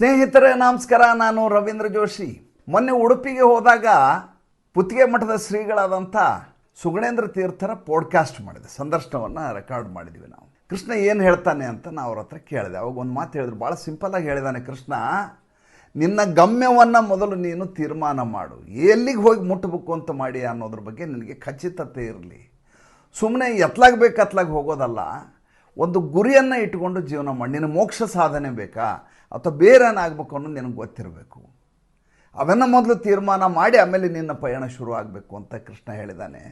ಸ್ನೇಹಿತರೆ, ನಮಸ್ಕಾರ. ನಾನು ರವೀಂದ್ರ ಜೋಶಿ. ಮೊನ್ನೆ ಉಡುಪಿಗೆ ಹೋದಾಗ ಪುತ್ತಿಗೆ ಮಠದ ಶ್ರೀಗಳಾದಂಥ ಸುಗಣೇಂದ್ರ ತೀರ್ಥರ ಪಾಡ್ಕಾಸ್ಟ್ ಮಾಡಿದೆ. ಸಂದರ್ಶನವನ್ನು ರೆಕಾರ್ಡ್ ಮಾಡಿದ್ವಿ ನಾವು. ಕೃಷ್ಣ ಏನು ಹೇಳ್ತಾನೆ ಅಂತ ನಾವು ಅವ್ರ ಹತ್ರ ಕೇಳಿದೆ. ಅವಾಗ ಒಂದು ಮಾತು ಹೇಳಿದ್ರು. ಭಾಳ ಸಿಂಪಲ್ಲಾಗಿ ಹೇಳಿದಾನೆ ಕೃಷ್ಣ, ನಿನ್ನ ಗಮ್ಯವನ್ನು ಮೊದಲು ನೀನು ತೀರ್ಮಾನ ಮಾಡು. ಎಲ್ಲಿಗೆ ಹೋಗಿ ಮುಟ್ಟಬೇಕು ಅಂತ ಮಾಡಿ ಅನ್ನೋದ್ರ ಬಗ್ಗೆ ನಿನಗೆ ಖಚಿತತೆ ಇರಲಿ. ಸುಮ್ಮನೆ ಎತ್ಲಾಗ ಬೇಕು ಅತ್ಲಾಗ ಹೋಗೋದಲ್ಲ. ಒಂದು ಗುರಿಯನ್ನು ಇಟ್ಕೊಂಡು ಜೀವನ ಮಾಡಿ. ನಿನ್ನ ಮೋಕ್ಷ ಸಾಧನೆ ಬೇಕಾ? ಅಥವಾ ಬೇರೇನಾಗಬೇಕು ಅನ್ನೋದು ನಿನಗೆ ಗೊತ್ತಿರಬೇಕು. ಅದನ್ನು ಮೊದಲು ತೀರ್ಮಾನ ಮಾಡಿ ಆಮೇಲೆ ನಿನ್ನ ಪಯಣ ಶುರು ಆಗಬೇಕು ಅಂತ ಕೃಷ್ಣ ಹೇಳಿದ್ದಾನೆ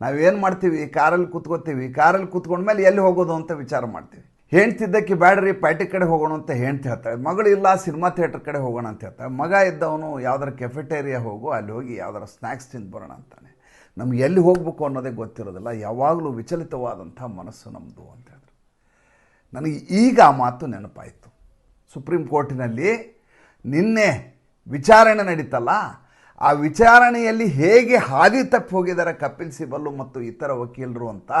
ನಾವೇನು ಮಾಡ್ತೀವಿ? ಕಾರಲ್ಲಿ ಕೂತ್ಕೋತೀವಿ ಕಾರಲ್ಲಿ ಕೂತ್ಕೊಂಡ್ಮೇಲೆ ಎಲ್ಲಿ ಹೋಗೋದು ಅಂತ ವಿಚಾರ ಮಾಡ್ತೀವಿ. ಹೆಣ್ತಿದ್ದಕ್ಕೆ ಬ್ಯಾಡ್ರಿ ಪ್ಯಾಟಿ ಕಡೆ ಹೋಗೋಣ ಅಂತ ಹೆಣ್ತಿ ಹೇಳ್ತಾಳೆ ಮಗಳು ಇಲ್ಲ, ಸಿನಿಮಾ ಥಿಯೇಟರ್ ಕಡೆ ಹೋಗೋಣ ಅಂತ ಹೇಳ್ತಾಳೆ. ಮಗ ಇದ್ದವನು ಯಾವ್ದಾರ ಕೆಫೆಟೇರಿಯಾ ಹೋಗು, ಅಲ್ಲಿ ಹೋಗಿ ಯಾವ್ದಾರ ಸ್ನ್ಯಾಕ್ಸ್ ತಿಂದು ಬರೋಣ ಅಂತಾನೆ. ನಮ್ಗೆ ಎಲ್ಲಿ ಹೋಗಬೇಕು ಅನ್ನೋದೇ ಗೊತ್ತಿರೋದಿಲ್ಲ. ಯಾವಾಗಲೂ ವಿಚಲಿತವಾದಂಥ ಮನಸ್ಸು ನಮ್ಮದು ಅಂತ ಹೇಳಿದ್ರು. ನನಗೆ ಈಗ ಆ ಮಾತು ನೆನಪಾಯಿತು. ಸುಪ್ರೀಂ ಕೋರ್ಟಿನಲ್ಲಿ ನಿನ್ನೆ ವಿಚಾರಣೆ ನಡೀತಲ್ಲ, ಆ ವಿಚಾರಣೆಯಲ್ಲಿ ಹೇಗೆ ಹಾದಿ ತಪ್ಪಿ ಹೋಗಿದ್ದಾರೆ ಕಪಿಲ್ ಸಿಬಲ್ಲು ಮತ್ತು ಇತರ ವಕೀಲರು ಅಂತ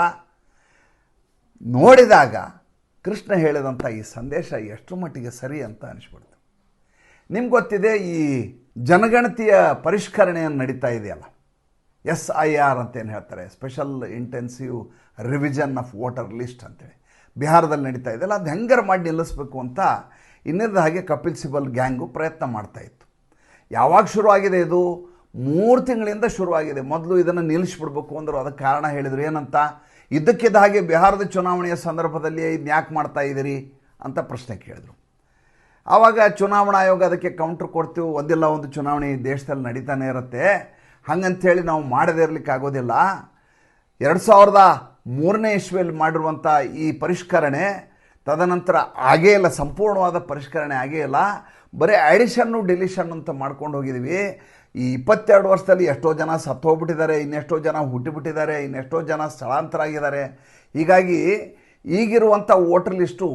ನೋಡಿದಾಗ ಕೃಷ್ಣ ಹೇಳಿದಂಥ ಈ ಸಂದೇಶ ಎಷ್ಟು ಮಟ್ಟಿಗೆ ಸರಿ ಅಂತ ಅನಿಸ್ಬಿಡ್ತು. ನಿಮ್ಗೆ ಗೊತ್ತಿದೆ, ಈ ಜನಗಣತಿಯ ಪರಿಷ್ಕರಣೆಯನ್ನು ನಡೀತಾ ಇದೆಯಲ್ಲ, ಎಸ್ ಐ ಆರ್ ಅಂತ ಏನು ಹೇಳ್ತಾರೆ special intensive revision of voter list ಅಂತೇಳಿ. ಬಿಹಾರದಲ್ಲಿ ನಡೀತಾ ಇದೆಯಲ್ಲ, ಅದು ಹೆಂಗಾರು ಮಾಡಿ ನಿಲ್ಲಿಸ್ಬೇಕು ಅಂತ ಇನ್ನಿರದ ಹಾಗೆ ಕಪಿಲ್ ಸಿಬಲ್ ಗ್ಯಾಂಗು ಪ್ರಯತ್ನ ಮಾಡ್ತಾ ಇತ್ತು. ಯಾವಾಗ ಶುರುವಾಗಿದೆ ಇದು? ಮೂರು ತಿಂಗಳಿಂದ ಶುರುವಾಗಿದೆ. ಮೊದಲು ಇದನ್ನು ನಿಲ್ಲಿಸ್ಬಿಡ್ಬೇಕು ಅಂದರು. ಅದಕ್ಕೆ ಕಾರಣ ಹೇಳಿದರು, ಏನಂತ? ಇದ್ದಕ್ಕಿದ್ದ ಹಾಗೆ ಬಿಹಾರದ ಚುನಾವಣೆಯ ಸಂದರ್ಭದಲ್ಲಿ ಇದನ್ನ ಯಾಕೆ ಮಾಡ್ತಾ ಇದ್ದೀರಿ ಅಂತ ಪ್ರಶ್ನೆ ಕೇಳಿದರು. ಆವಾಗ ಚುನಾವಣಾ ಆಯೋಗ ಅದಕ್ಕೆ ಕೌಂಟ್ರ್ ಕೊಡ್ತೀವಿ. ಒಂದಿಲ್ಲ, ಒಂದು ಚುನಾವಣೆ ದೇಶದಲ್ಲಿ ನಡೀತಾನೆ ಇರುತ್ತೆ. ಹೇಳಿ ನಾವು ಮಾಡದೇ ಇರಲಿಕ್ಕೆ ಆಗೋದಿಲ್ಲ. ಎರಡು ಸಾವಿರದ ಮೂರನೇ ಇಸ್ವಿಯಲ್ಲಿ ಮಾಡಿರುವಂಥ ಈ ಪರಿಷ್ಕರಣೆ ತದನಂತರ ಆಗೇ ಇಲ್ಲ, ಸಂಪೂರ್ಣವಾದ ಪರಿಷ್ಕರಣೆ ಆಗೇ ಇಲ್ಲ. ಬರೀ ಆ್ಯಡಿಷನ್ನು ಡಿಲಿಷನ್ ಅಂತ ಮಾಡ್ಕೊಂಡು ಹೋಗಿದ್ದೀವಿ ಈ ಇಪ್ಪತ್ತೆರಡು ವರ್ಷದಲ್ಲಿ ಎಷ್ಟೋ ಜನ ಸತ್ತು ಹೋಗ್ಬಿಟ್ಟಿದ್ದಾರೆ, ಇನ್ನೆಷ್ಟೋ ಜನ ಹುಟ್ಟಿಬಿಟ್ಟಿದ್ದಾರೆ, ಇನ್ನೆಷ್ಟೋ ಜನ ಸ್ಥಳಾಂತರ ಆಗಿದ್ದಾರೆ ಹೀಗಾಗಿ ಈಗಿರುವಂಥ ವೋಟರ್ ಲಿಸ್ಟು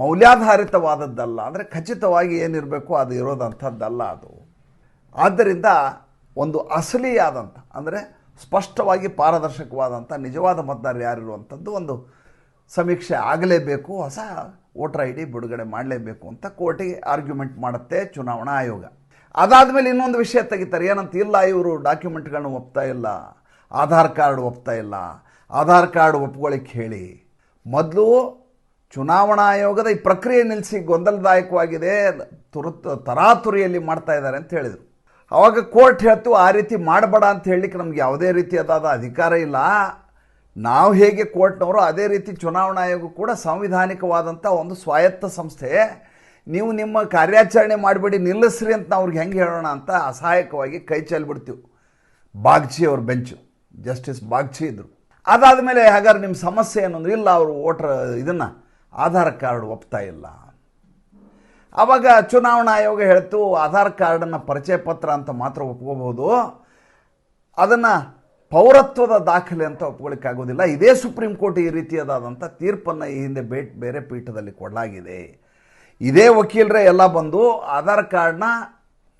ಮೌಲ್ಯಾಧಾರಿತವಾದದ್ದಲ್ಲ. ಅಂದರೆ ಖಚಿತವಾಗಿ ಏನಿರಬೇಕು ಅದು ಇರೋದಂಥದ್ದಲ್ಲ ಅದು. ಆದ್ದರಿಂದ ಒಂದು ಅಸಲಿಯಾದಂಥ, ಅಂದರೆ ಸ್ಪಷ್ಟವಾಗಿ ಪಾರದರ್ಶಕವಾದಂಥ, ನಿಜವಾದ ಮತದಾರರು ಯಾರಿರುವಂಥದ್ದು ಒಂದು ಸಮೀಕ್ಷೆ ಆಗಲೇಬೇಕು, ಹೊಸ ವೋಟರ್ ಐ ಡಿ ಬಿಡುಗಡೆ ಮಾಡಲೇಬೇಕು ಅಂತ ಕೋರ್ಟಿಗೆ ಆರ್ಗ್ಯುಮೆಂಟ್ ಮಾಡುತ್ತೆ ಚುನಾವಣಾ ಆಯೋಗ. ಅದಾದಮೇಲೆ ಇನ್ನೊಂದು ವಿಷಯ ತೆಗಿತಾರೆ, ಏನಂತ ಇಲ್ಲ, ಇವರು ಡಾಕ್ಯುಮೆಂಟ್ಗಳನ್ನ ಒಪ್ತಾ ಇಲ್ಲ, ಆಧಾರ್ ಕಾರ್ಡ್ ಒಪ್ತಾ ಇಲ್ಲ, ಆಧಾರ್ ಕಾರ್ಡ್ ಒಪ್ಕೊಳ್ಳಿಕ್ಕೆ ಹೇಳಿ. ಮೊದಲು ಚುನಾವಣಾ ಆಯೋಗದ ಈ ಪ್ರಕ್ರಿಯೆ ನಿಲ್ಲಿಸಿ ಗೊಂದಲದಾಯಕವಾಗಿದೆ, ತುರುತ್, ತರಾತುರಿಯಲ್ಲಿ ಮಾಡ್ತಾ ಇದ್ದಾರೆ ಅಂತ ಹೇಳಿದರು. ಆವಾಗ ಕೋರ್ಟ್ ಹೇಳ್ತು, ಆ ರೀತಿ ಮಾಡಬೇಡ ಅಂತ ಹೇಳಲಿಕ್ಕೆ ನಮ್ಗೆ ಯಾವುದೇ ರೀತಿಯಾದ ಅಧಿಕಾರ ಇಲ್ಲ. ನಾವು ಹೇಗೆ ಕೋರ್ಟ್ನವರು ಅದೇ ರೀತಿ ಚುನಾವಣಾ ಆಯೋಗ ಕೂಡ ಸಾಂವಿಧಾನಿಕವಾದಂಥ ಒಂದು ಸ್ವಾಯತ್ತ ಸಂಸ್ಥೆ. ನೀವು ನಿಮ್ಮ ಕಾರ್ಯಾಚರಣೆ ಮಾಡಿಬಿಡಿ, ನಿಲ್ಲಿಸ್ರಿ ಅಂತ ಅವ್ರಿಗೆ ಹೆಂಗೆ ಹೇಳೋಣ ಅಂತ ಅಸಹಾಯಕವಾಗಿ ಕೈ ಚೆಲ್ಬಿಡ್ತೀವಿ. ಬಾಗ್ಚಿ ಅವ್ರ ಬೆಂಚು. ಜಸ್ಟಿಸ್ ಬಾಗ್ಚಿ ಇದ್ದರು ಅದಾದಮೇಲೆ ಹಾಗಾದ್ರೆ ನಿಮ್ಮ ಸಮಸ್ಯೆ ಏನು ಅಂದ್ರೆ, ಇಲ್ಲ ಅವರು ವೋಟರ್ ಇದನ್ನು ಆಧಾರ್ ಕಾರ್ಡ್ ಒಪ್ತಾ ಇಲ್ಲ. ಆವಾಗ ಚುನಾವಣಾ ಆಯೋಗ ಹೇಳ್ತು, ಆಧಾರ್ ಕಾರ್ಡನ್ನು ಪರಿಚಯ ಪತ್ರ ಅಂತ ಮಾತ್ರ ಒಪ್ಕೋಬಹುದು ಅದನ್ನು ಪೌರತ್ವದ ದಾಖಲೆ ಅಂತ ಒಪ್ಕೊಳ್ಳಿಕ್ಕಾಗೋದಿಲ್ಲ ಇದೇ ಸುಪ್ರೀಂ ಕೋರ್ಟ್ ಈ ರೀತಿಯಾದಂಥ ತೀರ್ಪನ್ನು ಈ ಹಿಂದೆ ಬೇಟ್ ಬೇರೆ ಪೀಠದಲ್ಲಿ ಕೊಡಲಾಗಿದೆ. ಇದೇ ವಕೀಲರೇ ಎಲ್ಲ ಬಂದು ಆಧಾರ್ ಕಾರ್ಡ್ನ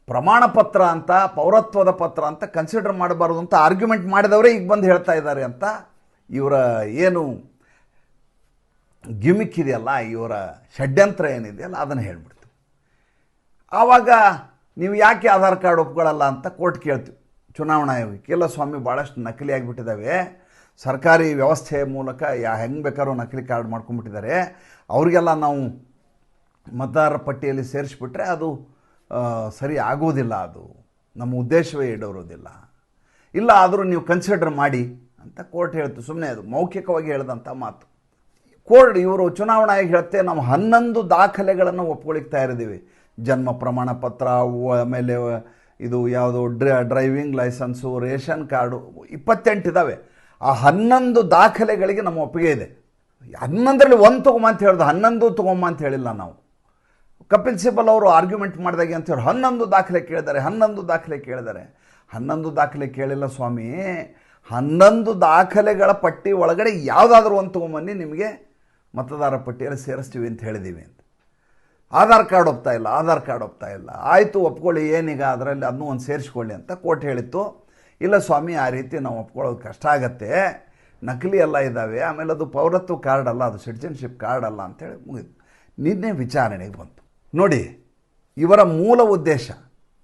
ಪ್ರಮಾಣ ಪತ್ರ ಅಂತ, ಪೌರತ್ವದ ಪತ್ರ ಅಂತ ಕನ್ಸಿಡರ್ ಮಾಡಬಾರ್ದು ಅಂತ ಆರ್ಗ್ಯುಮೆಂಟ್ ಮಾಡಿದವರೇ ಈಗ ಬಂದು ಹೇಳ್ತಾ ಇದ್ದಾರೆ ಅಂತ ಇವರ ಏನು ಗಿಮಿಕ್ ಇದೆಯಲ್ಲ, ಇವರ ಷಡ್ಯಂತ್ರ ಏನಿದೆಯಲ್ಲ ಅದನ್ನು ಹೇಳ್ಬಿಡ್ತೀವಿ. ಆವಾಗ ನೀವು ಯಾಕೆ ಆಧಾರ್ ಕಾರ್ಡ್ ಒಪ್ಕೊಳ್ಳಲ್ಲ ಅಂತ ಕೋರ್ಟ್ ಕೇಳ್ತೀವಿ. ಚುನಾವಣಾ ಆಯೋಗಕ್ಕೆ. ಇಲ್ಲ ಸ್ವಾಮಿ ಭಾಳಷ್ಟು ನಕಲಿ ಆಗಿಬಿಟ್ಟಿದ್ದಾವೆ ಸರ್ಕಾರಿ ವ್ಯವಸ್ಥೆಯ ಮೂಲಕ ಯಾ ಹೆಂಗೆ ಬೇಕಾದ್ರೂ ನಕಲಿ ಕಾರ್ಡ್ ಮಾಡ್ಕೊಂಡ್ಬಿಟ್ಟಿದ್ದಾರೆ. ಅವರಿಗೆಲ್ಲ ನಾವು ಮತದಾರರ ಪಟ್ಟಿಯಲ್ಲಿ ಸೇರಿಸ್ಬಿಟ್ರೆ ಅದು ಸರಿ ಆಗೋದಿಲ್ಲ ಅದು. ನಮ್ಮ ಉದ್ದೇಶವೇ ಇಡೋರೋದಿಲ್ಲ ಇಲ್ಲ ಆದರೂ ನೀವು ಕನ್ಸಿಡರ್ ಮಾಡಿ ಅಂತ ಕೋರ್ಟ್ ಹೇಳ್ತು. ಸುಮ್ಮನೆ ಅದು ಮೌಖಿಕವಾಗಿ ಹೇಳಿದಂಥ ಮಾತು. ಕೋರ್ಟ್ ಇವರು ಚುನಾವಣಾ ಆಯೋಗ ಹೇಳುತ್ತೆ ನಾವು ಹನ್ನೊಂದು ದಾಖಲೆಗಳನ್ನು ಒಪ್ಕೊಳಿಕ್ತಾ ಇರಿದ್ದೀವಿ ಜನ್ಮ ಪ್ರಮಾಣ ಪತ್ರ ಆಮೇಲೆ ಇದು ಯಾವುದು ಡ್ರ, ಡ್ರೈವಿಂಗ್ ಲೈಸೆನ್ಸು, ರೇಷನ್ ಕಾರ್ಡು ಇಪ್ಪತ್ತೆಂಟು ಇದ್ದಾವೆ ಆ ಹನ್ನೊಂದು ದಾಖಲೆಗಳಿಗೆ ನಮ್ಮ ಒಪ್ಪಿಗೆ ಇದೆ. ಹನ್ನೊಂದರಲ್ಲಿ ಒಂದು ತೊಗೊಂಬ ಅಂತ ಹೇಳ್ದು, ಹನ್ನೊಂದು ತೊಗೊಂಬ ಅಂತ ಹೇಳಿಲ್ಲ ನಾವು. ಕಪಿಲ್ ಸಿಬಲ್ ಅವರು ಆರ್ಗ್ಯುಮೆಂಟ್ ಮಾಡಿದಾಗ ಅಂತ ಹೇಳಿ ಹನ್ನೊಂದು ದಾಖಲೆ ಕೇಳಿದ್ದಾರೆ, ಹನ್ನೊಂದು ದಾಖಲೆ ಕೇಳಿದ್ದಾರೆ. ಹನ್ನೊಂದು ದಾಖಲೆ ಕೇಳಿಲ್ಲ ಸ್ವಾಮಿ. ಹನ್ನೊಂದು ದಾಖಲೆಗಳ ಪಟ್ಟಿ ಒಳಗಡೆ ಯಾವುದಾದ್ರೂ ಒಂದು ತೊಗೊಂಬನ್ನಿ, ನಿಮಗೆ ಮತದಾರ ಪಟ್ಟಿಯಲ್ಲಿ ಸೇರಿಸ್ತೀವಿ ಅಂತ ಹೇಳಿದ್ದೀವಿ ಅಂತ. ಆಧಾರ್ ಕಾರ್ಡ್ ಒಪ್ತಾ ಇಲ್ಲ, ಆಧಾರ್ ಕಾರ್ಡ್ ಒಪ್ತಾ ಇಲ್ಲ. ಆಯಿತು, ಒಪ್ಕೊಳ್ಳಿ, ಏನೀಗ ಅದರಲ್ಲಿ ಅದನ್ನೂ ಒಂದು ಸೇರಿಸ್ಕೊಳ್ಳಿ ಅಂತ ಕೋರ್ಟ್ ಹೇಳಿತ್ತು. ಇಲ್ಲ ಸ್ವಾಮಿ, ಆ ರೀತಿ ನಾವು ಒಪ್ಕೊಳ್ಳೋದು ಕಷ್ಟ ಆಗತ್ತೆ. ನಕಲಿ ಎಲ್ಲ ಇದ್ದಾವೆ ಆಮೇಲೆ ಅದು ಪೌರತ್ವ ಕಾರ್ಡ್ ಅಲ್ಲ, ಅದು ಸಿಟಿಜನ್ಶಿಪ್ ಕಾರ್ಡ್ ಅಲ್ಲ ಅಂತೇಳಿ ಮುಗಿತು. ನಿನ್ನೆ ವಿಚಾರಣೆಗೆ ಬಂತು. ನೋಡಿ, ಇವರ ಮೂಲ ಉದ್ದೇಶ,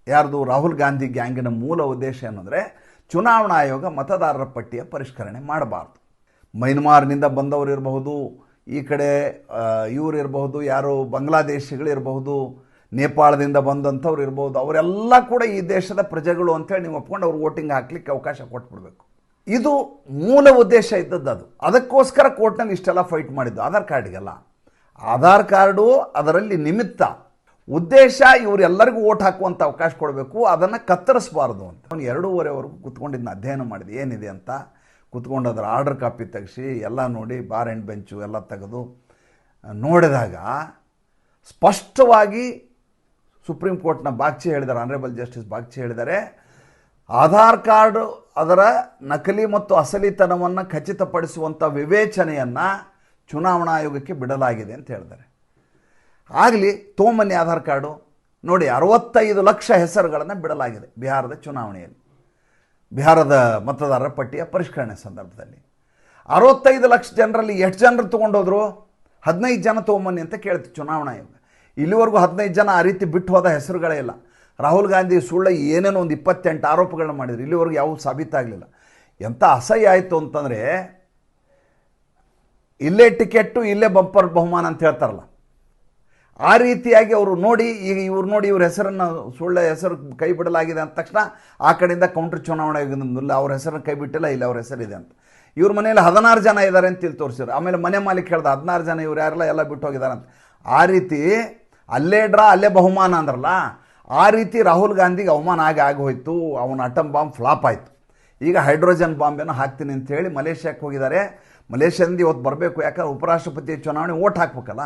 ಯಾರ್ದು? ರಾಹುಲ್ ಗಾಂಧಿ ಗ್ಯಾಂಗಿನ ಮೂಲ ಉದ್ದೇಶ ಏನಂದರೆ, ಚುನಾವಣಾ ಆಯೋಗ ಮತದಾರರ ಪಟ್ಟಿಯ ಪರಿಷ್ಕರಣೆ ಮಾಡಬಾರ್ದು. ಮೈನ್ಮಾರ್ನಿಂದ ಬಂದವರು ಇರಬಹುದು ಈ ಕಡೆ ಇವ್ರು ಇರಬಹುದು, ಯಾರು ಬಾಂಗ್ಲಾದೇಶಿಗಳಿರಬಹುದು ನೇಪಾಳದಿಂದ ಬಂದಂಥವ್ರು ಇರ್ಬೋದು ಅವರೆಲ್ಲ ಕೂಡ ಈ ದೇಶದ ಪ್ರಜೆಗಳು ಅಂತೇಳಿ ನೀವು ಒಪ್ಕೊಂಡು ಅವ್ರು ವೋಟಿಂಗ್ ಹಾಕ್ಲಿಕ್ಕೆ ಅವಕಾಶ ಕೊಟ್ಬಿಡ್ಬೇಕು. ಇದು ಮೂಲ ಉದ್ದೇಶ ಇದ್ದದ್ದು ಅದು. ಅದಕ್ಕೋಸ್ಕರ ಕೋರ್ಟ್ನಲ್ಲಿ ಇಷ್ಟೆಲ್ಲ ಫೈಟ್ ಮಾಡಿದ್ದು ಆಧಾರ್ ಕಾರ್ಡ್ಗೆಲ್ಲ. ಆಧಾರ್ ಕಾರ್ಡು ಅದರಲ್ಲಿ ನಿಮಿತ್ತ. ಉದ್ದೇಶ ಇವರೆಲ್ಲರಿಗೂ ಓಟ್ ಹಾಕುವಂಥ ಅವಕಾಶ ಕೊಡಬೇಕು, ಅದನ್ನು ಕತ್ತರಿಸಬಾರ್ದು ಅಂತ. ಅವನು ಎರಡೂವರೆವರೆಗೂ ಕುತ್ಕೊಂಡಿದ್ದನ್ನ ಅಧ್ಯಯನ ಮಾಡಿದೆ ಏನಿದೆ ಅಂತ. ಕುತ್ಕೊಂಡು ಅದರ ಆರ್ಡರ್ ಕಾಪಿ ತೆಗೆಸಿ ಎಲ್ಲ ನೋಡಿ ಬಾರ್ ಆ್ಯಂಡ್ ಬೆಂಚು ಎಲ್ಲ ತೆಗೆದು ನೋಡಿದಾಗ ಸ್ಪಷ್ಟವಾಗಿ ಸುಪ್ರೀಂ ಕೋರ್ಟ್ನ ಬಾಗ್ಚಿ ಹೇಳಿದ್ದಾರೆ, ಆನರೇಬಲ್ ಜಸ್ಟಿಸ್ ಬಾಗ್ಚಿ ಹೇಳಿದ್ದಾರೆ. ಆಧಾರ್ ಕಾರ್ಡು ಅದರ ನಕಲಿ ಮತ್ತು ಅಸಲಿತನವನ್ನು ಖಚಿತಪಡಿಸುವಂಥ ವಿವೇಚನೆಯನ್ನು ಚುನಾವಣಾ ಆಯೋಗಕ್ಕೆ ಬಿಡಲಾಗಿದೆ ಅಂತ ಹೇಳಿದ್ದಾರೆ. ಆಗಲಿ ತೋಮನಿ ಆಧಾರ್ ಕಾರ್ಡು ನೋಡಿ ಅರವತ್ತೈದು ಲಕ್ಷ ಹೆಸರುಗಳನ್ನು ಬಿಡಲಾಗಿದೆ ಬಿಹಾರದ ಚುನಾವಣೆಯಲ್ಲಿ. ಬಿಹಾರದ ಮತದಾರರ ಪಟ್ಟಿಯ ಪರಿಷ್ಕರಣೆ ಸಂದರ್ಭದಲ್ಲಿ. ಅರವತ್ತೈದು ಲಕ್ಷ ಜನರಲ್ಲಿ ಎಷ್ಟು ಜನರು ತೊಗೊಂಡೋದ್ರು? ಹದಿನೈದು ಜನ ತೊಗೊಂಬನ್ನಿ ಅಂತ ಕೇಳ್ತು ಚುನಾವಣಾ ಆಯೋಗ. ಇಲ್ಲಿವರೆಗೂ ಹದಿನೈದು ಜನ ಆ ರೀತಿ ಬಿಟ್ಟು ಹೋದ ಹೆಸರುಗಳೇ ಇಲ್ಲ. ರಾಹುಲ್ ಗಾಂಧಿ ಸುಳ್ಳ ಏನೇನೋ ಒಂದು ಇಪ್ಪತ್ತೆಂಟು ಆರೋಪಗಳನ್ನ ಮಾಡಿದ್ರು. ಇಲ್ಲಿವರೆಗೂ ಯಾವ ಸಾಬೀತಾಗಲಿಲ್ಲ. ಎಂಥ ಅಸಹ್ಯ ಆಯಿತು ಅಂತಂದರೆ, ಇಲ್ಲೇ ಟಿಕೆಟ್ಟು, ಇಲ್ಲೇ ಬಂಪರ್ ಬಹುಮಾನ ಅಂತ ಹೇಳ್ತಾರಲ್ಲ. ಆ ರೀತಿಯಾಗಿ ಅವರು ನೋಡಿ, ಈಗ ಇವ್ರು ನೋಡಿ ಇವ್ರ ಹೆಸರನ್ನು ಸುಳ್ಳ ಹೆಸರು ಕೈ ಬಿಡಲಾಗಿದೆ ಅಂದ ತಕ್ಷಣ ಆ ಕಡೆಯಿಂದ ಕೌಂಟರ್ ಚುನಾವಣೆ ಅವ್ರ ಹೆಸರನ್ನು ಕೈ ಬಿಟ್ಟಿಲ್ಲ ಇಲ್ಲ ಅವ್ರ ಹೆಸರಿದೆ ಅಂತ. ಇವ್ರ ಮನೆಯಲ್ಲಿ ಹದಿನಾರು ಜನ ಇದ್ದಾರೆ ಅಂತ ಇಲ್ಲಿ ತೋರಿಸಿದ್ರು. ಆಮೇಲೆ ಮನೆ ಮಾಲೀಕ ಹೇಳ್ದೆ, ಹದಿನಾರು ಜನ ಇವ್ರು ಯಾರೆಲ್ಲ ಎಲ್ಲ ಬಿಟ್ಟು ಹೋಗಿದ್ದಾರೆ ಅಂತ. ಆ ರೀತಿ ಅಲ್ಲೇ ಡ್ರಾ ಅಲ್ಲೇ ಬಹುಮಾನ ಅಂದ್ರಲ್ಲ, ಆ ರೀತಿ ರಾಹುಲ್ ಗಾಂಧಿಗೆ ಅವಮಾನ ಆಗಿ ಆಗೋಯ್ತು ಅವನ ಅಟಮ್ ಬಾಂಬ್ ಫ್ಲಾಪ್ ಆಯಿತು. ಈಗ ಹೈಡ್ರೋಜನ್ ಬಾಂಬೆನ ಹಾಕ್ತೀನಿ ಅಂತ ಹೇಳಿ ಮಲೇಷ್ಯಾಕ್ಕೆ ಹೋಗಿದ್ದಾರೆ. ಮಲೇಷ್ಯಾದಿಂದ ಇವತ್ತು ಬರಬೇಕು, ಯಾಕಂದ್ರೆ ಉಪರಾಷ್ಟ್ರಪತಿ ಚುನಾವಣೆ ಓಟ್ ಹಾಕ್ಬೇಕಲ್ಲ.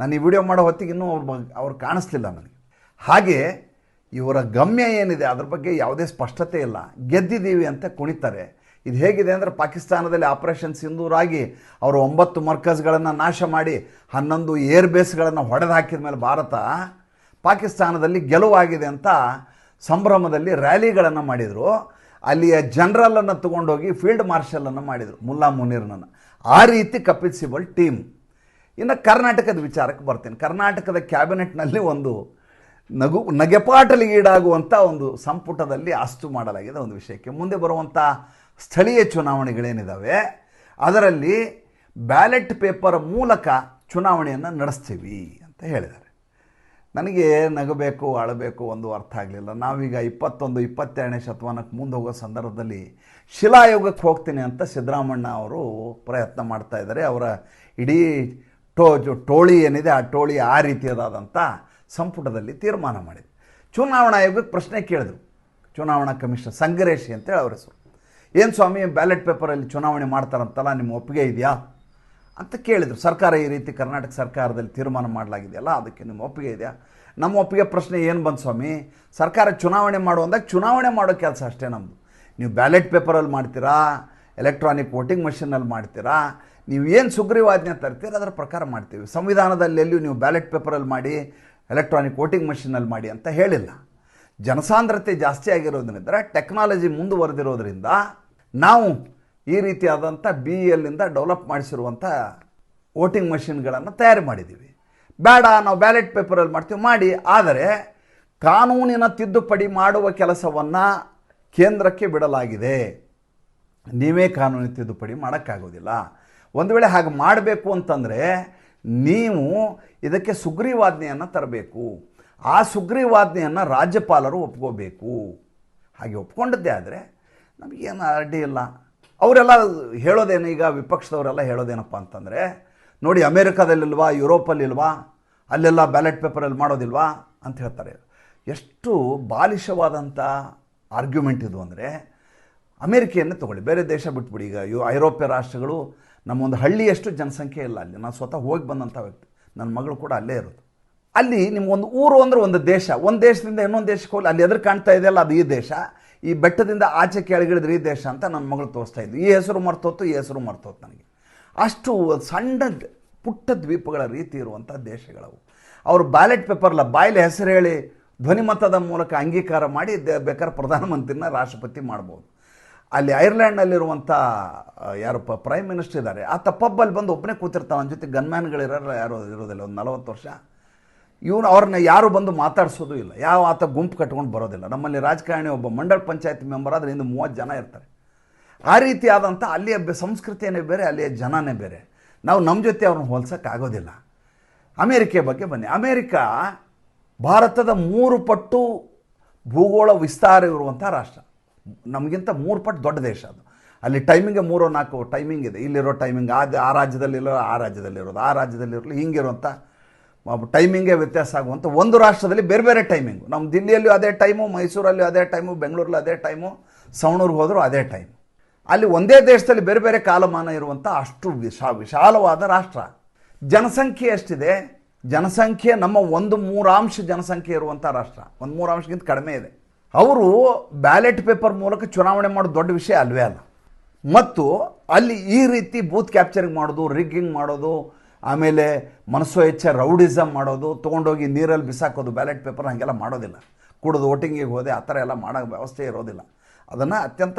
ನಾನು ಈ ವಿಡಿಯೋ ಮಾಡೋ ಹೊತ್ತಿಗೆ ಇನ್ನೂ ಅವ್ರು ಅವ್ರು ಕಾಣಿಸ್ಲಿಲ್ಲ ನನಗೆ. ಹಾಗೆ ಇವರ ಗಮ್ಯ ಏನಿದೆ ಅದ್ರ ಬಗ್ಗೆ ಯಾವುದೇ ಸ್ಪಷ್ಟತೆ ಇಲ್ಲ. ಗೆದ್ದಿದ್ದೀವಿ ಅಂತ ಕುಣಿತಾರೆ. ಇದು ಹೇಗಿದೆ ಅಂದರೆ ಪಾಕಿಸ್ತಾನದಲ್ಲಿ ಆಪರೇಷನ್ ಸಿಂಧೂರಾಗಿ ಅವರು ಒಂಬತ್ತು ಮರ್ಕಸ್ಗಳನ್ನು ನಾಶ ಮಾಡಿ ಹನ್ನೊಂದು ಏರ್ ಬೇಸ್ಗಳನ್ನು ಹೊಡೆದು ಹಾಕಿದ ಮೇಲೆ ಭಾರತ ಪಾಕಿಸ್ತಾನದಲ್ಲಿ ಗೆಲುವಾಗಿದೆ ಅಂತ ಸಂಭ್ರಮದಲ್ಲಿ ರ್ಯಾಲಿಗಳನ್ನು ಮಾಡಿದರು. ಅಲ್ಲಿಯ ಜನರಲನ್ನು ತಗೊಂಡೋಗಿ ಫೀಲ್ಡ್ ಮಾರ್ಷಲನ್ನು ಮಾಡಿದರು. ಮುಲ್ಲಾ ಮುನೀರ್ನನ್ನು. ಆ ರೀತಿ ಕಪಿಲ್ ಟೀಮ್. ಇನ್ನು ಕರ್ನಾಟಕದ ವಿಚಾರಕ್ಕೆ ಬರ್ತೀನಿ. ಕರ್ನಾಟಕದ ಕ್ಯಾಬಿನೆಟ್ನಲ್ಲಿ ಒಂದು ನಗು, ನಗೆಪಾಟಲಿ ಈಡಾಗುವಂಥ ಒಂದು ಸಂಪುಟದಲ್ಲಿ ಅಸ್ತು ಮಾಡಲಾಗಿದೆ ಒಂದು ವಿಷಯಕ್ಕೆ. ಮುಂದೆ ಬರುವಂಥ ಸ್ಥಳೀಯ ಚುನಾವಣೆಗಳೇನಿದ್ದಾವೆ ಅದರಲ್ಲಿ ಬ್ಯಾಲೆಟ್ ಪೇಪರ್ ಮೂಲಕ ಚುನಾವಣೆಯನ್ನು ನಡೆಸ್ತೀವಿ ಅಂತ ಹೇಳಿದ್ದಾರೆ. ನನಗೆ ನಗಬೇಕು ಅಳಬೇಕು ಒಂದು ಅರ್ಥ ಆಗಲಿಲ್ಲ. ನಾವೀಗ ಇಪ್ಪತ್ತೊಂದು, ಇಪ್ಪತ್ತೆರಡನೇ ಶತಮಾನಕ್ಕೆ ಮುಂದೆ ಹೋಗೋ ಸಂದರ್ಭದಲ್ಲಿ ಶಿಲಾಯೋಗಕ್ಕೆ ಹೋಗ್ತೀನಿ ಅಂತ ಸಿದ್ದರಾಮಣ್ಣ ಅವರು ಪ್ರಯತ್ನ ಮಾಡ್ತಾ ಇದ್ದಾರೆ. ಅವರ ಇಡೀ ಟೋ ಜೊ- ಟೋಳಿ ಏನಿದೆ, ಆ ಟೋಳಿ ಆ ರೀತಿಯದಾದಂಥ ಸಂಪುಟದಲ್ಲಿ ತೀರ್ಮಾನ ಮಾಡಿದೆ ಚುನಾವಣಾ ಆಯೋಗಕ್ಕೆ ಪ್ರಶ್ನೆ ಕೇಳಿದ್ರು. ಚುನಾವಣಾ ಕಮಿಷನರ್ ಸಂಗರೇಶಿ ಅಂತೇಳಿ ಅವ್ರ ಹೆಸರು. ಏನು ಸ್ವಾಮಿ, ಬ್ಯಾಲೆಟ್ ಪೇಪರಲ್ಲಿ ಚುನಾವಣೆ ಮಾಡ್ತಾರಂತಲ್ಲ, ನಿಮ್ಮ ಒಪ್ಪಿಗೆ ಇದೆಯಾ? ಅಂತ ಕೇಳಿದರು. ಸರ್ಕಾರ ಈ ರೀತಿ ಕರ್ನಾಟಕ ಸರ್ಕಾರದಲ್ಲಿ ತೀರ್ಮಾನ ಮಾಡಲಾಗಿದೆಯಲ್ಲ, ಅದಕ್ಕೆ ನಿಮ್ಮ ಒಪ್ಪಿಗೆ ಇದೆಯಾ? ನಮ್ಮ ಒಪ್ಪಿಗೆ ಪ್ರಶ್ನೆ ಏನು ಬಂತು ಸ್ವಾಮಿ? ಸರ್ಕಾರ ಚುನಾವಣೆ ಮಾಡುವಂದಾಗ ಚುನಾವಣೆ ಮಾಡೋ ಕೆಲಸ ಅಷ್ಟೇ ನಮ್ಮದು ನೀವು ಬ್ಯಾಲೆಟ್ ಪೇಪರಲ್ಲಿ ಮಾಡ್ತೀರಾ, ಎಲೆಕ್ಟ್ರಾನಿಕ್ ವೋಟಿಂಗ್ ಮಷಿನಲ್ಲಿ ಮಾಡ್ತೀರಾ ನೀವು ಏನು ಸುಗ್ರೀವಾಜ್ಞೆ ತರ್ತೀರ, ಅದರ ಪ್ರಕಾರ ಮಾಡ್ತೀವಿ. ಸಂವಿಧಾನದಲ್ಲಿ ಎಲ್ಲಿಯೂ ನೀವು ಬ್ಯಾಲೆಟ್ ಪೇಪರಲ್ಲಿ ಮಾಡಿ, ಎಲೆಕ್ಟ್ರಾನಿಕ್ ವೋಟಿಂಗ್ ಮಷಿನಲ್ಲಿ ಮಾಡಿ ಅಂತ ಹೇಳಿಲ್ಲ. ಜನಸಾಂದ್ರತೆ ಜಾಸ್ತಿ ಆಗಿರೋದ್ರಿಂದ, ಟೆಕ್ನಾಲಜಿ ಮುಂದುವರೆದಿರೋದ್ರಿಂದ ನಾವು ಈ ರೀತಿಯಾದಂಥ ಬಿ ಎಲ್ಲಿಂದ ಡೆವಲಪ್ ಮಾಡಿಸಿರುವಂಥ ವೋಟಿಂಗ್ ಮಷಿನ್ಗಳನ್ನು ತಯಾರು ಮಾಡಿದ್ದೀವಿ. ಬೇಡ, ನಾವು ಬ್ಯಾಲೆಟ್ ಪೇಪರಲ್ಲಿ ಮಾಡ್ತೀವಿ, ಮಾಡಿ. ಆದರೆ ಕಾನೂನಿನ ತಿದ್ದುಪಡಿ ಮಾಡುವ ಕೆಲಸವನ್ನು ಕೇಂದ್ರಕ್ಕೆ ಬಿಡಲಾಗಿದೆ. ನೀವೇ ಕಾನೂನು ತಿದ್ದುಪಡಿ ಮಾಡೋಕ್ಕಾಗೋದಿಲ್ಲ. ಒಂದು ವೇಳೆ ಹಾಗೆ ಮಾಡಬೇಕು ಅಂತಂದರೆ ನೀವು ಇದಕ್ಕೆ ಸುಗ್ರೀವಾಜ್ಞೆಯನ್ನು ತರಬೇಕು. ಆ ಸುಗ್ರೀವಾಜ್ಞೆಯನ್ನು ರಾಜ್ಯಪಾಲರು ಒಪ್ಕೋಬೇಕು. ಹಾಗೆ ಒಪ್ಕೊಂಡದ್ದೇ ಆದರೆ ನಮಗೇನು ಅಡ್ಡಿ ಇಲ್ಲ. ಅವರೆಲ್ಲ ಹೇಳೋದೇನು ಈಗ ವಿಪಕ್ಷದವರೆಲ್ಲ ಹೇಳೋದೇನಪ್ಪ ಅಂತಂದರೆ, ನೋಡಿ ಅಮೇರಿಕಾದಲ್ಲಿಲ್ವಾ, ಯುರೋಪಲ್ಲಿಲ್ವಾ, ಅಲ್ಲೆಲ್ಲ ಬ್ಯಾಲೆಟ್ ಪೇಪರಲ್ಲಿ ಮಾಡೋದಿಲ್ವಾ ಅಂತ ಹೇಳ್ತಾರೆ. ಎಷ್ಟು ಬಾಲಿಷವಾದಂಥ ಆರ್ಗ್ಯುಮೆಂಟ್ ಇದು ಅಂದರೆ ಅಮೇರಿಕೆಯನ್ನೇ ತಗೊಳ್ಳಿ. ಬೇರೆ ದೇಶ ಬಿಟ್ಬಿಡಿ ಈಗ ಯು ಐರೋಪ್ಯ ರಾಷ್ಟ್ರಗಳು ನಮ್ಮೊಂದು ಹಳ್ಳಿಯಷ್ಟು ಜನಸಂಖ್ಯೆ ಇಲ್ಲ ಅಲ್ಲಿ. ನಾನು ಸ್ವತಃ ಹೋಗಿ ಬಂದಂಥ ವ್ಯಕ್ತಿ. ನನ್ನ ಮಗಳು ಕೂಡ ಅಲ್ಲೇ ಇರೋದು. ಅಲ್ಲಿ ನಿಮ್ಗೊಂದು ಊರು ಅಂದ್ರೆ ಒಂದು ದೇಶ. ಒಂದು ದೇಶದಿಂದ ಇನ್ನೊಂದು ದೇಶಕ್ಕೆ ಹೋಗಿ ಅಲ್ಲಿ ಎದುರು ಕಾಣ್ತಾ ಇದೆಯಲ್ಲ, ಅದು ಈ ದೇಶ. ಈ ಬೆಟ್ಟದಿಂದ ಆಚೆ ಕೆಳಗಿಳಿದ್ರೆ ಈ ದೇಶ ಅಂತ ನನ್ನ ಮಗಳು ತೋರಿಸ್ತಾ ಇದ್ವಿ ಈ ಹೆಸರು ಮರ್ತೋತು, ಈ ಹೆಸರು ಮರ್ತೋತು ನನಗೆ. ಅಷ್ಟು ಸಣ್ಣ ಪುಟ್ಟ ದ್ವೀಪಗಳ ರೀತಿ ಇರುವಂಥ ದೇಶಗಳವು. ಅವರು ಬ್ಯಾಲೆಟ್ ಪೇಪರ್ಲ ಬಾಯಲ್ಲಿ ಹೆಸರು ಹೇಳಿ ಧ್ವನಿಮತದ ಮೂಲಕ ಅಂಗೀಕಾರ ಮಾಡಿ ಬೇಕಾದ್ರೆ ಪ್ರಧಾನಮಂತ್ರಿನ ರಾಷ್ಟ್ರಪತಿ ಮಾಡ್ಬೋದು. ಅಲ್ಲಿ ಐರ್ಲ್ಯಾಂಡ್ನಲ್ಲಿರುವಂಥ ಯಾರಪ್ಪ ಪ್ರೈಮ್ ಮಿನಿಸ್ಟರ್ ಇದ್ದಾರೆ. ಆತ ಪಬ್ಬಲ್ಲಿ ಬಂದು ಒಬ್ಬನೇ ಕೂತಿರ್ತಾನೆ. ಅವನ ಜೊತೆ ಗನ್ಮ್ಯಾನ್ಗಳಿರೋಲ್ಲ ಯಾರು, ಇರೋದಿಲ್ಲ. ಒಂದು ನಲವತ್ತು ವರ್ಷ. ಇವನು ಅವ್ರನ್ನ ಯಾರು ಬಂದು ಮಾತಾಡಿಸೋದು ಇಲ್ಲ. ಯಾವ ಆತ ಗುಂಪು ಕಟ್ಕೊಂಡು ಬರೋದಿಲ್ಲ. ನಮ್ಮಲ್ಲಿ ರಾಜಕಾರಣಿ ಒಬ್ಬ ಮಂಡಳ ಪಂಚಾಯತ್ ಮೆಂಬರ್ ಆದರೆ ಇಂದು ಮೂವತ್ತು ಜನ ಇರ್ತಾರೆ. ಆ ರೀತಿಯಾದಂಥ ಅಲ್ಲಿಯ ಸಂಸ್ಕೃತಿಯೇ ಬೇರೆ, ಅಲ್ಲಿಯ ಜನನೇ ಬೇರೆ. ನಾವು ನಮ್ಮ ಜೊತೆ ಅವ್ರನ್ನ ಹೋಲ್ಸೋಕ್ಕಾಗೋದಿಲ್ಲ ಅಮೇರಿಕೆ ಬಗ್ಗೆ ಬನ್ನಿ. ಅಮೇರಿಕಾ ಭಾರತದ ಮೂರು ಪಟ್ಟು ಭೂಗೋಳ ವಿಸ್ತಾರ ಇರುವಂಥ ರಾಷ್ಟ್ರ. ನಮಗಿಂತ ಮೂರು ಪಟ್ಟು ದೊಡ್ಡ ದೇಶ ಅದು. ಅಲ್ಲಿ ಟೈಮಿಂಗೇ ಮೂರೋ ನಾಲ್ಕು ಟೈಮಿಂಗ್ ಇದೆ. ಇಲ್ಲಿರೋ ಟೈಮಿಂಗ್ ಅದು ಆ ರಾಜ್ಯದಲ್ಲಿರೋ ಆ ರಾಜ್ಯದಲ್ಲಿರೋದು, ಆ ರಾಜ್ಯದಲ್ಲಿರಲಿ ಹಿಂಗಿರುವಂಥ ಟೈಮಿಂಗೇ ವ್ಯತ್ಯಾಸ ಆಗುವಂಥ ಒಂದು ರಾಷ್ಟ್ರದಲ್ಲಿ ಬೇರೆ ಬೇರೆ ಟೈಮಿಂಗು ನಮ್ಮ ದಿಲ್ಲಿಯಲ್ಲೂ ಅದೇ ಟೈಮು ಮೈಸೂರಲ್ಲಿ ಅದೇ ಟೈಮು ಬೆಂಗಳೂರಲ್ಲಿ ಅದೇ ಟೈಮು ಸವಣೂರಿಗೆ ಹೋದರೂ ಅದೇ ಟೈಮ್ ಅಲ್ಲಿ ಒಂದೇ ದೇಶದಲ್ಲಿ ಬೇರೆ ಬೇರೆ ಕಾಲಮಾನ ಇರುವಂಥ ಅಷ್ಟು ವಿಶಾ, ವಿಶಾಲವಾದ ರಾಷ್ಟ್ರ. ಜನಸಂಖ್ಯೆ ಎಷ್ಟಿದೆ? ಜನಸಂಖ್ಯೆ ನಮ್ಮ ಒಂದು ಮೂರಾಂಶ ಜನಸಂಖ್ಯೆ ಇರುವಂಥ ರಾಷ್ಟ್ರ. ಒಂದು ಮೂರಾಂಶಕ್ಕಿಂತ ಕಡಿಮೆ ಇದೆ. ಅವರು ಬ್ಯಾಲೆಟ್ ಪೇಪರ್ ಮೂಲಕ ಚುನಾವಣೆ ಮಾಡೋದು ದೊಡ್ಡ ವಿಷಯ ಅಲ್ವೇ ಅಲ್ಲ. ಮತ್ತು ಅಲ್ಲಿ ಈ ರೀತಿ ಬೂತ್ ಕ್ಯಾಪ್ಚರಿಂಗ್ ಮಾಡೋದು, ರಿಗ್ಗಿಂಗ್ ಮಾಡೋದು, ಆಮೇಲೆ ಮನಸ್ಸು ಹೆಚ್ಚ ರೌಡಿಸಮ್ ಮಾಡೋದು, ತೊಗೊಂಡೋಗಿ ನೀರಲ್ಲಿ ಬಿಸಾಕೋದು, ಬ್ಯಾಲೆಟ್ ಪೇಪರ್ ಹಾಗೆಲ್ಲ ಮಾಡೋದಿಲ್ಲ. ಕುಡಿದು ವೋಟಿಂಗಿಗೆ ಹೋದೆ, ಆ ಥರ ಎಲ್ಲ ಮಾಡೋ ವ್ಯವಸ್ಥೆ ಇರೋದಿಲ್ಲ. ಅದನ್ನು ಅತ್ಯಂತ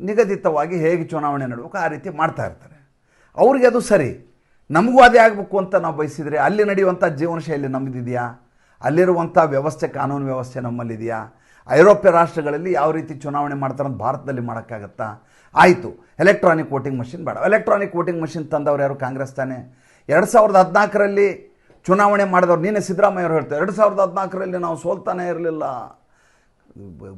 ನಿಗದಿತವಾಗಿ ಹೇಗೆ ಚುನಾವಣೆ ನಡಬೇಕು, ಆ ರೀತಿ ಮಾಡ್ತಾ ಇರ್ತಾರೆ. ಅವ್ರಿಗೆ ಅದು ಸರಿ. ನಮಗೂ ಅದೇ ಆಗಬೇಕು ಅಂತ ನಾವು ಬಯಸಿದರೆ ಅಲ್ಲಿ ನಡೆಯುವಂಥ ಜೀವನ ಶೈಲಿ ನಮ್ಮದಿದೆಯಾ ಅಲ್ಲಿರುವಂಥ ವ್ಯವಸ್ಥೆ, ಕಾನೂನು ವ್ಯವಸ್ಥೆ ನಮ್ಮಲ್ಲಿದೆಯಾ? ಐರೋಪ್ಯ ರಾಷ್ಟ್ರಗಳಲ್ಲಿ ಯಾವ ರೀತಿ ಚುನಾವಣೆ ಮಾಡ್ತಾರೆ ಅಂತ ಭಾರತದಲ್ಲಿ ಮಾಡೋಕ್ಕಾಗತ್ತಾ? ಆಯಿತು ಎಲೆಕ್ಟ್ರಾನಿಕ್ ವೋಟಿಂಗ್ ಮಷಿನ್ ಬೇಡ. ಎಲೆಕ್ಟ್ರಾನಿಕ್ ವೋಟಿಂಗ್ ಮಷಿನ್ ತಂದವರು ಯಾರು? ಕಾಂಗ್ರೆಸ್ ತಾನೆ. ಎರಡು ಸಾವಿರದ ಹದಿನಾಲ್ಕರಲ್ಲಿ ಚುನಾವಣೆ ಮಾಡಿದವ್ರು ನೀನೇ ಸಿದ್ದರಾಮಯ್ಯವ್ರು ಹೇಳ್ತಾರೆ. ಎರಡು ಸಾವಿರದ ಹದಿನಾಲ್ಕರಲ್ಲಿ ನಾವು ಸೋಲ್ತಾನೆ ಇರಲಿಲ್ಲ.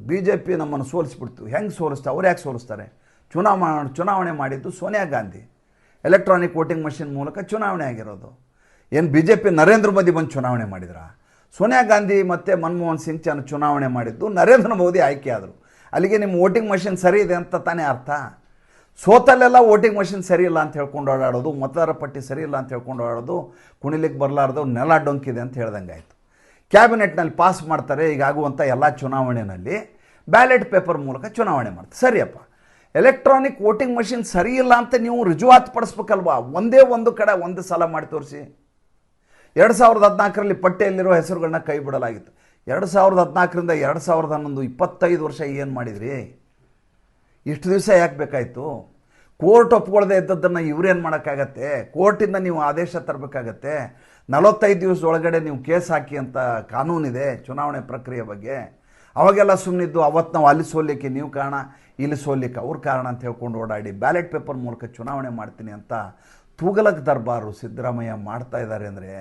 ಬಿ ಜೆ ಪಿ ನಮ್ಮನ್ನು ಸೋಲಿಸ್ಬಿಡ್ತು. ಹೆಂಗೆ ಸೋಲಿಸ್ತಾರೆ ಅವ್ರು ಯಾಕೆ ಸೋಲಿಸ್ತಾರೆ? ಚುನಾವಣೆ ಚುನಾವಣೆ ಮಾಡಿದ್ದು Sonia Gandhi. Electronic voting machine ಮೂಲಕ ಚುನಾವಣೆ ಆಗಿರೋದು. ಏನು B J P Narendra Modi ಬಂದು ಚುನಾವಣೆ ಮಾಡಿದ್ರಾ? ಸೋನಿಯಾ ಗಾಂಧಿ ಮತ್ತು ಮನಮೋಹನ್ ಸಿಂಗ್ ಚೆನ್ನ ಚುನಾವಣೆ ಮಾಡಿದ್ದು, ನರೇಂದ್ರ ಮೋದಿ ಆಯ್ಕೆ ಆದರು. ಅಲ್ಲಿಗೆ ನಿಮ್ಮ ವೋಟಿಂಗ್ ಮಷಿನ್ ಸರಿ ಇದೆ ಅಂತ ತಾನೇ ಅರ್ಥ? ಸೋತಲ್ಲೆಲ್ಲ ವೋಟಿಂಗ್ ಮಷಿನ್ ಸರಿ ಇಲ್ಲ ಅಂತ ಹೇಳ್ಕೊಂಡು ಓಡಾಡೋದು, ಮತದಾರ ಪಟ್ಟಿ ಸರಿ ಇಲ್ಲ ಅಂತ ಹೇಳ್ಕೊಂಡು ಓಡಾಡೋದು ಕುಣಿಲಿಕ್ಕೆ ಬರಲಾರ್ದು, ನೆಲ ಡೊಂಕಿದೆ ಅಂತ ಹೇಳ್ದಂಗೆ ಆಯಿತು. ಕ್ಯಾಬಿನೆಟ್ನಲ್ಲಿ ಪಾಸ್ ಮಾಡ್ತಾರೆ, ಈಗ ಆಗುವಂಥ ಎಲ್ಲ ಚುನಾವಣೆಯಲ್ಲಿ ಬ್ಯಾಲೆಟ್ ಪೇಪರ್ ಮೂಲಕ ಚುನಾವಣೆ ಮಾಡ್ತಾರೆ. ಸರಿಯಪ್ಪ. ಎಲೆಕ್ಟ್ರಾನಿಕ್ ವೋಟಿಂಗ್ ಮಷಿನ್ ಸರಿ ಇಲ್ಲ ಅಂತ ನೀವು ರುಜುವಾತು ಪಡಿಸ್ಬೇಕಲ್ವಾ? ಒಂದೇ ಒಂದು ಕಡೆ ಒಂದು ಸಲ ಮಾಡಿ ತೋರಿಸಿ. ಎರಡು ಸಾವಿರದ ಹದಿನಾಲ್ಕರಲ್ಲಿ ಪಟ್ಟಿಯಲ್ಲಿರೋ ಹೆಸರುಗಳನ್ನ ಕೈ ಬಿಡಲಾಗಿತ್ತು. ಎರಡು ಸಾವಿರದ ಹದಿನಾಲ್ಕರಿಂದ ಎರಡು ಸಾವಿರದ ಹನ್ನೊಂದು ಇಪ್ಪತ್ತೈದು ವರ್ಷ ಏನು ಮಾಡಿದ್ರಿ? ಇಷ್ಟು ದಿವಸ ಯಾಕೆ ಬೇಕಾಯಿತು? ಕೋರ್ಟ್ ಒಪ್ಕೊಳ್ಳದೆ ಇದ್ದದ್ದನ್ನು ಇವ್ರೇನು ಮಾಡೋಕ್ಕಾಗತ್ತೆ? ಕೋರ್ಟಿಂದ ನೀವು ಆದೇಶ ತರಬೇಕಾಗತ್ತೆ? ನಲವತ್ತೈದು ದಿವಸದೊಳಗಡೆ ನೀವು ಕೇಸ್ ಹಾಕಿ ಅಂತ ಕಾನೂನಿದೆ ಚುನಾವಣೆ ಪ್ರಕ್ರಿಯೆ ಬಗ್ಗೆ. ಅವಾಗೆಲ್ಲ ಸುಮ್ಮನಿದ್ದು ಅವತ್ತು ನಾವು ಅಲ್ಲಿ ಸೋಲಿಕ್ಕೆ ನೀವು ಕಾರಣ, ಇಲ್ಲಿ ಸೋಲಿಕ್ಕೆ ಅವ್ರ ಕಾರಣ ಅಂತ ಹೇಳ್ಕೊಂಡು ಓಡಾಡಿ ಬ್ಯಾಲೆಟ್ ಪೇಪರ್ ಮೂಲಕ ಚುನಾವಣೆ ಮಾಡ್ತೀನಿ ಅಂತ ತೂಗಲಕ್ ದರ್ಬಾರು ಸಿದ್ದರಾಮಯ್ಯ ಮಾಡ್ತಾ ಇದ್ದಾರೆ ಅಂದರೆ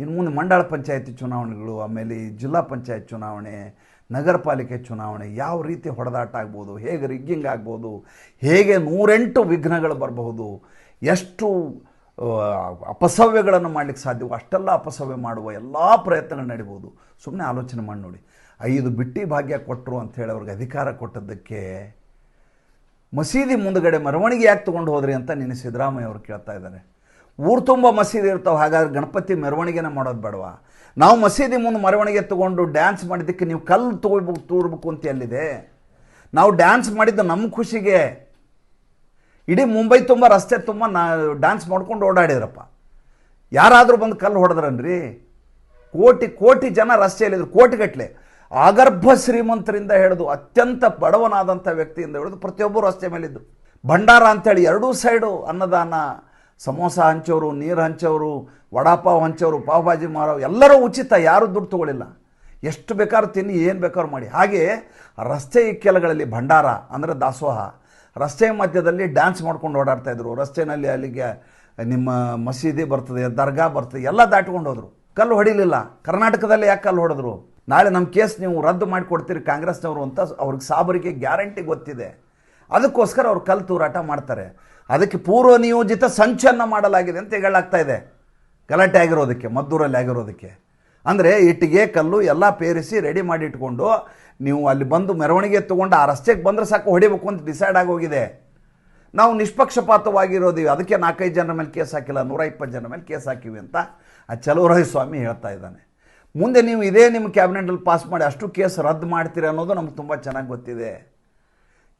ಇನ್ನು ಮುಂದೆ ಮಂಡಳ ಪಂಚಾಯತಿ ಚುನಾವಣೆಗಳು, ಆಮೇಲೆ ಜಿಲ್ಲಾ ಪಂಚಾಯತ್ ಚುನಾವಣೆ, ನಗರ ಪಾಲಿಕೆ ಚುನಾವಣೆ ಯಾವ ರೀತಿ ಹೊಡೆದಾಟ ಆಗ್ಬೋದು, ಹೇಗೆ ರಿಗ್ಗಿಂಗ್ ಆಗ್ಬೋದು, ಹೇಗೆ ನೂರೆಂಟು ವಿಘ್ನಗಳು ಬರಬಹುದು, ಎಷ್ಟು ಅಪಸವ್ಯಗಳನ್ನು ಮಾಡಲಿಕ್ಕೆ ಸಾಧ್ಯವೋ ಅಷ್ಟೆಲ್ಲ ಅಪಸವ್ಯ ಮಾಡುವ ಎಲ್ಲ ಪ್ರಯತ್ನಗಳು ನಡಿಬೋದು. ಸುಮ್ಮನೆ ಆಲೋಚನೆ ಮಾಡಿ ನೋಡಿ. ಐದು ಬಿಟ್ಟಿ ಭಾಗ್ಯ ಕೊಟ್ಟರು ಅಂತ ಹೇಳಿ ಅವ್ರಿಗೆ ಅಧಿಕಾರ ಕೊಟ್ಟದ್ದಕ್ಕೆ ಮಸೀದಿ ಮುಂದುಗಡೆ ಮೆರವಣಿಗೆ ಯಾಕೆ ತೊಗೊಂಡು ಹೋದ್ರಿ ಅಂತ ನಿನ್ನೆ ಸಿದ್ದರಾಮಯ್ಯ ಅವರು ಕೇಳ್ತಾ ಇದ್ದಾರೆ. ಊರು ತುಂಬ ಮಸೀದಿ ಇರ್ತಾವೆ, ಹಾಗಾದ್ರೆ ಗಣಪತಿ ಮೆರವಣಿಗೆನ ಮಾಡೋದು ಬೇಡವಾ? ನಾವು ಮಸೀದಿ ಮುಂದೆ ಮೆರವಣಿಗೆ ತೊಗೊಂಡು ಡ್ಯಾನ್ಸ್ ಮಾಡಿದ್ದಕ್ಕೆ ನೀವು ಕಲ್ಲು ತೊಗೊಳ್ಬೇಕು ತೂರ್ಬೇಕು ಅಂತ ಎಲ್ಲಿದೆ? ನಾವು ಡ್ಯಾನ್ಸ್ ಮಾಡಿದ್ದು ನಮ್ಮ ಖುಷಿಗೆ. ಇಡೀ ಮುಂಬೈ ತುಂಬ, ರಸ್ತೆ ತುಂಬ ನಾ ಡ್ಯಾನ್ಸ್ ಮಾಡ್ಕೊಂಡು ಓಡಾಡಿದ್ರಪ್ಪ. ಯಾರಾದರೂ ಬಂದು ಕಲ್ಲು ಹೊಡೆದ್ರನ್ರಿ? ಕೋಟಿ ಕೋಟಿ ಜನ ರಸ್ತೆಯಲ್ಲಿದ್ರು ಕೋಟಿಗಟ್ಟಲೆ ಆಗರ್ಭ ಶ್ರೀಮಂತರಿಂದ ಹಿಡಿದು ಅತ್ಯಂತ ಬಡವನಾದಂಥ ವ್ಯಕ್ತಿಯಿಂದ ಹಿಡಿದು ಪ್ರತಿಯೊಬ್ಬರು ರಸ್ತೆ ಮೇಲಿದ್ದು. ಭಂಡಾರ ಅಂತೇಳಿ ಎರಡೂ ಸೈಡು ಅನ್ನದಾನ ಸಮೋಸ ಹಂಚೋರು, ನೀರು ಹಂಚೋರು, ವಡಾಪಾವ್ ಹಂಚೋರು, ಪಾವ್ ಭಾಜಿ ಮಾರೋ, ಎಲ್ಲರೂ ಉಚಿತ, ಯಾರೂ ದುಡ್ಡು ತಗೊಳ್ಳಿಲ್ಲ ಎಷ್ಟು ಬೇಕಾದ್ರೂ ತಿನ್ನಿ, ಏನು ಬೇಕಾದ್ರೂ ಮಾಡಿ. ಹಾಗೆ ರಸ್ತೆ ಇಕ್ಕೆಲಗಳಲ್ಲಿ ಭಂಡಾರ, ಅಂದರೆ ದಾಸೋಹ. ರಸ್ತೆ ಮಧ್ಯದಲ್ಲಿ ಡ್ಯಾನ್ಸ್ ಮಾಡ್ಕೊಂಡು ಓಡಾಡ್ತಾ ಇದ್ರು. ರಸ್ತೆಯಲ್ಲಿ ಅಲ್ಲಿಗೆ ನಿಮ್ಮ ಮಸೀದಿ ಬರ್ತದೆ, ದರ್ಗಾ ಬರ್ತದೆ, ಎಲ್ಲ ದಾಟ್ಕೊಂಡು ಹೋದರು. ಕಲ್ಲು ಹೊಡಿಲಿಲ್ಲ. ಕರ್ನಾಟಕದಲ್ಲಿ ಯಾಕೆ ಕಲ್ಲು ಹೊಡೆದ್ರು? ನಾಳೆ ನಮ್ಮ ಕೇಸ್ ನೀವು ರದ್ದು ಮಾಡಿಕೊಡ್ತೀರಿ ಕಾಂಗ್ರೆಸ್ನವರು ಅಂತ ಅವ್ರಿಗೆ ಸಾಬರಿಗೆ ಗ್ಯಾರಂಟಿ ಗೊತ್ತಿದೆ. ಅದಕ್ಕೋಸ್ಕರ ಅವ್ರು ಕಲ್ಲು ತೂರಾಟ ಮಾಡ್ತಾರೆ. ಅದಕ್ಕೆ ಪೂರ್ವ ನಿಯೋಜಿತ ಸಂಚನ್ನು ಮಾಡಲಾಗಿದೆ ಅಂತ ಹೇಳಲಾಗ್ತಾ ಇದೆ. ಗಲಾಟೆ ಆಗಿರೋದಕ್ಕೆ, ಮದ್ದೂರಲ್ಲಿ ಆಗಿರೋದಕ್ಕೆ. ಅಂದರೆ ಇಟ್ಟಿಗೆ, ಕಲ್ಲು ಎಲ್ಲ ಪೇರಿಸಿ ರೆಡಿ ಮಾಡಿ ಇಟ್ಕೊಂಡು ನೀವು ಅಲ್ಲಿ ಬಂದು ಮೆರವಣಿಗೆ ತೊಗೊಂಡು ಆ ರಸ್ತೆಗೆ ಬಂದರೆ ಸಾಕು, ಹೊಡಿಬೇಕು ಅಂತ ಡಿಸೈಡ್ ಆಗೋಗಿದೆ. ನಾವು ನಿಷ್ಪಕ್ಷಪಾತವಾಗಿರೋದಿವಿ. ಅದಕ್ಕೆ ನಾಲ್ಕೈದು ಜನರ ಮೇಲೆ ಕೇಸ್ ಹಾಕಿಲ್ಲ ನೂರ ಇಪ್ಪತ್ತು ಜನರ ಮೇಲೆ ಕೇಸ್ ಹಾಕಿವಿ ಅಂತ ಆ ಚಲುವರಾಯ ಸ್ವಾಮಿ ಹೇಳ್ತಾ ಇದ್ದಾನೆ. ಮುಂದೆ ನೀವು ಇದೇ ನಿಮ್ಮ ಕ್ಯಾಬಿನೆಟಲ್ಲಿ ಪಾಸ್ ಮಾಡಿ ಅಷ್ಟು ಕೇಸ್ ರದ್ದು ಮಾಡ್ತೀರಿ ಅನ್ನೋದು ನಮ್ಗೆ ತುಂಬ ಚೆನ್ನಾಗಿ ಗೊತ್ತಿದೆ.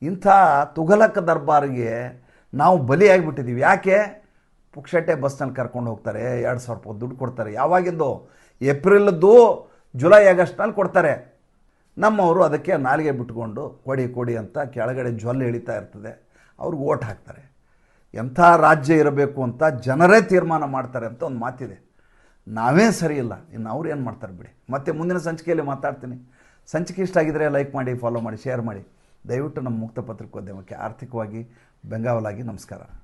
ಇಂಥ ತುಘಲಕ ದರ್ಬಾರಿಗೆ ನಾವು ಬಲಿಯಾಗಿಬಿಟ್ಟಿದ್ದೀವಿ ಯಾಕೆ? ಪುಕ್ಷಟೆ ಬಸ್ನಲ್ಲಿ ಕರ್ಕೊಂಡು ಹೋಗ್ತಾರೆ, ಎರಡು ಸಾವಿರ ರೂಪಾಯಿ ದುಡ್ಡು ಕೊಡ್ತಾರೆ. ಯಾವಾಗಿದ್ದು ಏಪ್ರಿಲ್ದು ಜುಲೈ, ಆಗಸ್ಟ್ನಲ್ಲಿ ಕೊಡ್ತಾರೆ. ನಮ್ಮವರು ಅದಕ್ಕೆ ನಾಲಿಗೆ ಬಿಟ್ಕೊಂಡು ಕೊಡಿ ಕೊಡಿ ಅಂತ ಕೆಳಗಡೆ ಜ್ವಲ್ ಎಳಿತಾ ಇರ್ತದೆ. ಅವ್ರಿಗೆ ಓಟ್ ಹಾಕ್ತಾರೆ. ಎಂಥ ರಾಜ್ಯ ಇರಬೇಕು ಅಂತ ಜನರೇ ತೀರ್ಮಾನ ಮಾಡ್ತಾರೆ ಅಂತ ಒಂದು ಮಾತಿದೆ. ನಾವೇ ಸರಿ ಇಲ್ಲ. ಇನ್ನು ಅವ್ರು ಏನು ಮಾಡ್ತಾರೆ ಬಿಡಿ. ಮತ್ತೆ ಮುಂದಿನ ಸಂಚಿಕೆಯಲ್ಲಿ ಮಾತಾಡ್ತೀನಿ. ಸಂಚಿಕೆ ಇಷ್ಟ ಆಗಿದ್ರೆ ಲೈಕ್ ಮಾಡಿ ಫಾಲೋ ಮಾಡಿ ಶೇರ್ ಮಾಡಿ. ದಯವಿಟ್ಟು ನಮ್ಮ ಮುಕ್ತ ಪತ್ರಿಕೋದ್ಯಮಕ್ಕೆ ಆರ್ಥಿಕವಾಗಿ ಬೆಂಗಾವಲಾಗಿ ನಮಸ್ಕಾರ.